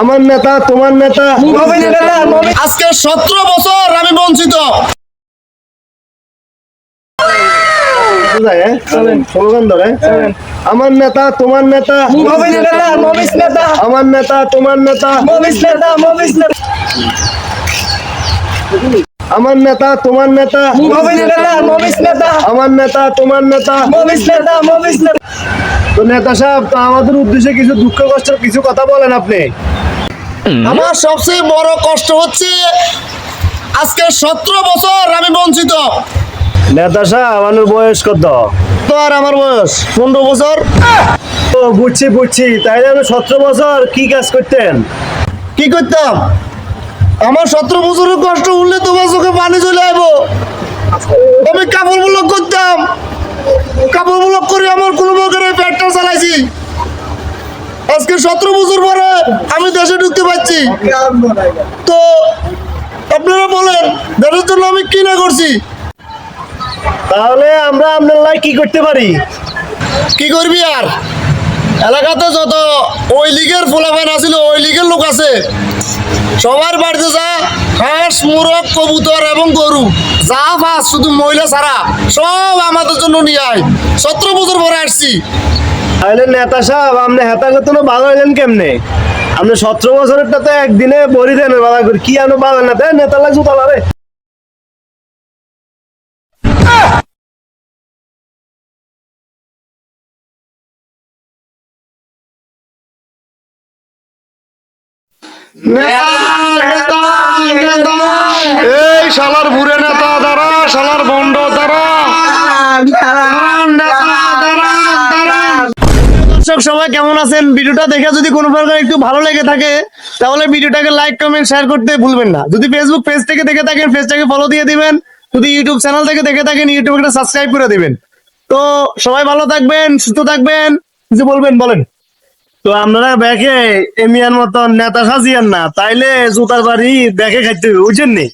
আমার নেতা তোমার নেতা। আজকে সতেরো বছর আমি বঞ্চিত। হ্যাঁ? আমার নেতা তোমার নেতা। আমার নেতা তোমার নেতা। আমার নেতা তোমার নেতা। আমার নেতা তোমার নেতা। তো নেতা সাহেব তো আমাদের উদ্দেশ্যে কিছু দুঃখ কষ্টের কিছু কথা বলেন আপনি। আমার সবচেয়ে বড় কষ্ট হচ্ছে আজকে সতেরো বছর আমি বঞ্চিত। নেতা সাহেব আমার বয়স কত? তো আর আমার বয়স পনেরো বছর। ও বুঝছি বুঝছি। তাইলে আমি সতেরো বছর কি কাজ করতেন? কি করতাম? আমার সতেরো বছরের কষ্ট উঠলে তোমার চোখে পানি চলে আইব। আমি কাপড় ব্লক করতাম। কাপড় ব্লক করে আমার কোনো প্রকারে পেটটা চালাইছি। আজকে সতেরো বছর পরে আমি দেশে ঢুকতে পারছি। তো আপনারা বলেন দেশের জন্য আমি কি না করছি? তাহলে আমরা আপনার লাই কি করতে পারি? কি করবি আর? এলাকাতে যত ওই লীগের ফোলাফান আছিল ওই লীগের লোক আছে সবার বাড়িতে যা হাঁস মুরগ কবুতর এবং গরু যা ফাস শুধু মহিলা ছাড়া সব আমাদের জন্য নিয়ে আয়। সতেরো বছর পরে আসছি। তাহলে নেতা সাহেব আপনি হেতা করতে ভালো হইলেন কেমনে? আপনি সতেরো বছরেরটা তো একদিনে বড়ি দেন বাবা করে। কি আপনি পাবেন না তাই নেতা লাগে জুতা এই শালার বুড়ে নেতা দ্বারা শালার বন্ড দ্বারা। দর্শক সবাই কেমন আছেন? ভিডিওটা দেখে যদি কোনো প্রকার একটু ভালো লেগে থাকে, তাহলে ভিডিওটাকে লাইক কমেন্ট শেয়ার করতে ভুলবেন না। যদি ফেসবুক পেজ থেকে দেখে থাকেন পেজটাকে ফলো দিয়ে দিবেন। যদি ইউটিউব চ্যানেল থেকে দেখে থাকেন ইউটিউবটা সাবস্ক্রাইব করে দিবেন। তো সবাই ভালো থাকবেন, সুস্থ থাকবেন। কিছু বলবেন, বলেন। তো আপনারা ব্যাকে এমিয়ার মতন নেতা সাজিয়ান না, তাইলে জুতার বাড়ি ব্যাকে খাইতে হবে, বুঝছেন নি?